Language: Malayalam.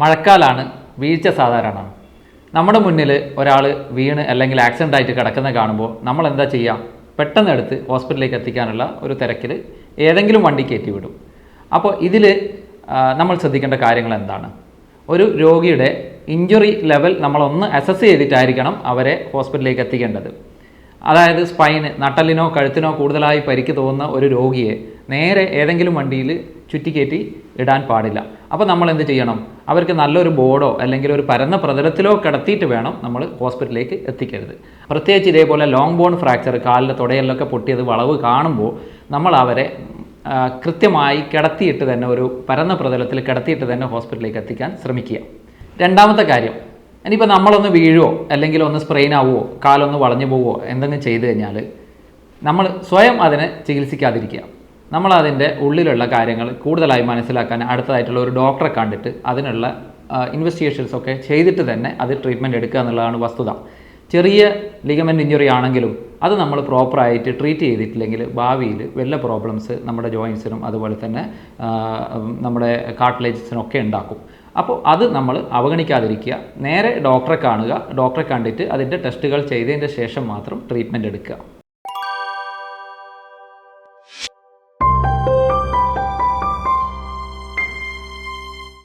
മഴക്കാലാണ് വീഴ്ച സാധാരണമാണ്. നമ്മുടെ മുന്നിൽ ഒരാൾ വീണ് അല്ലെങ്കിൽ ആക്സിഡന്റ് ആയിട്ട് കിടക്കുന്ന കാണുമ്പോൾ നമ്മൾ എന്താ ചെയ്യുക പെട്ടെന്ന് എടുത്ത് ഹോസ്പിറ്റലിലേക്ക് എത്തിക്കാനുള്ള ഒരു തിരക്കിൽ ഏതെങ്കിലും വണ്ടി കയറ്റി വിടും. അപ്പോൾ ഇതിൽ നമ്മൾ ശ്രദ്ധിക്കേണ്ട കാര്യങ്ങൾ എന്താണ്? ഒരു രോഗിയുടെ ഇഞ്ചുറി ലെവൽ നമ്മളൊന്ന് അസസ് ചെയ്തിട്ടായിരിക്കണം അവരെ ഹോസ്പിറ്റലിലേക്ക് എത്തിക്കേണ്ടത്. അതായത് സ്പൈന് നട്ടലിനോ കഴുത്തിനോ കൂടുതലായി പരിക്ക് തോന്നുന്ന ഒരു രോഗിയെ നേരെ ഏതെങ്കിലും വണ്ടിയിൽ ചുറ്റിക്കയറ്റി ഇടാൻ പാടില്ല. അപ്പോൾ നമ്മൾ എന്ത് ചെയ്യണം? അവർക്ക് നല്ലൊരു ബോർഡോ അല്ലെങ്കിൽ ഒരു പരന്ന പ്രതലത്തിലോ കിടത്തിയിട്ട് വേണം നമ്മൾ ഹോസ്പിറ്റലിലേക്ക് എത്തിക്കരുത്. പ്രത്യേകിച്ച് ഇതേപോലെ ലോങ് ബോൺ ഫ്രാക്ചർ കാലിലെ തുടയിലൊക്കെ പൊട്ടിയത് വളവ് കാണുമ്പോൾ നമ്മൾ അവരെ കൃത്യമായി കിടത്തിയിട്ട് തന്നെ ഒരു പരന്ന പ്രതലത്തിൽ കിടത്തിയിട്ട് തന്നെ ഹോസ്പിറ്റലിലേക്ക് എത്തിക്കാൻ ശ്രമിക്കുക. രണ്ടാമത്തെ കാര്യം ഇനിയിപ്പോൾ നമ്മളൊന്ന് വീഴുവോ അല്ലെങ്കിൽ ഒന്ന് സ്പ്രെയിൻ ആവുമോ കാലൊന്ന് വളഞ്ഞു പോവുമോ എന്തെങ്കിലും ചെയ്തു കഴിഞ്ഞാൽ നമ്മൾ സ്വയം അതിനെ ചികിത്സിക്കാതിരിക്കുക. നമ്മൾ അതിന്റെ ഉള്ളിലുള്ള കാര്യങ്ങൾ കൂടുതലായി മനസ്സിലാക്കാൻ അടുത്തതായിട്ടുള്ള ഒരു ഡോക്ടറെ കണ്ടിട്ട് അതിനുള്ള ഇൻവെസ്റ്റിഗേഷൻസ് ഒക്കെ ചെയ്തിട്ട് തന്നെ അത് ട്രീറ്റ്മെന്റ് എടുക്കുക എന്നുള്ളതാണ് വസ്തുത. ചെറിയ ലിഗമെന്റ് ഇഞ്ചുറി ആണെങ്കിലും അത് നമ്മൾ പ്രോപ്പറായിട്ട് ട്രീറ്റ് ചെയ്തിട്ടില്ലെങ്കിൽ ഭാവിയിൽ വല്ല പ്രോബ്ലംസ് നമ്മുടെ ജോയിൻസിനും അതുപോലെ തന്നെ നമ്മുടെ കാർട്ടിലേജസിനൊക്കെ ഉണ്ടാക്കും. അപ്പോൾ അത് നമ്മൾ അവഗണിക്കാതിരിക്കുക. നേരെ ഡോക്ടറെ കാണുക. ഡോക്ടറെ കണ്ടിട്ട് അതിന്റെ ടെസ്റ്റുകൾ ചെയ്തതിന്റെ ശേഷം മാത്രം ട്രീറ്റ്മെന്റ് എടുക്കുക.